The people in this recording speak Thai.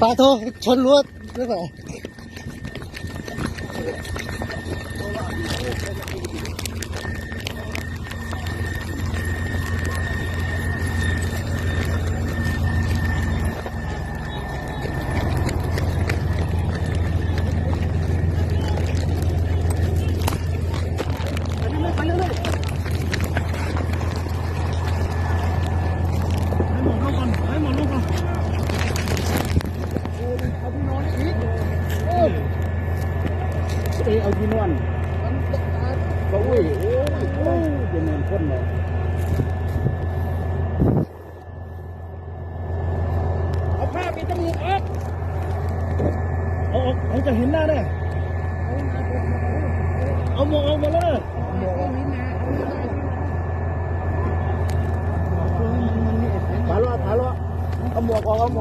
ปลาโทชนรั้วหรือเปล่า เอยเอาที่นอนก็อุ้ยโอ้ยโอ้ยเป็นเงินคนเลยเอาผ้าปิดจมูกออกเอาออกเขาจะเห็นหน้าเนี่ยเอาหมวกออกมาเลยถาล้อถาล้อเอาหมวกออกเอาหมวก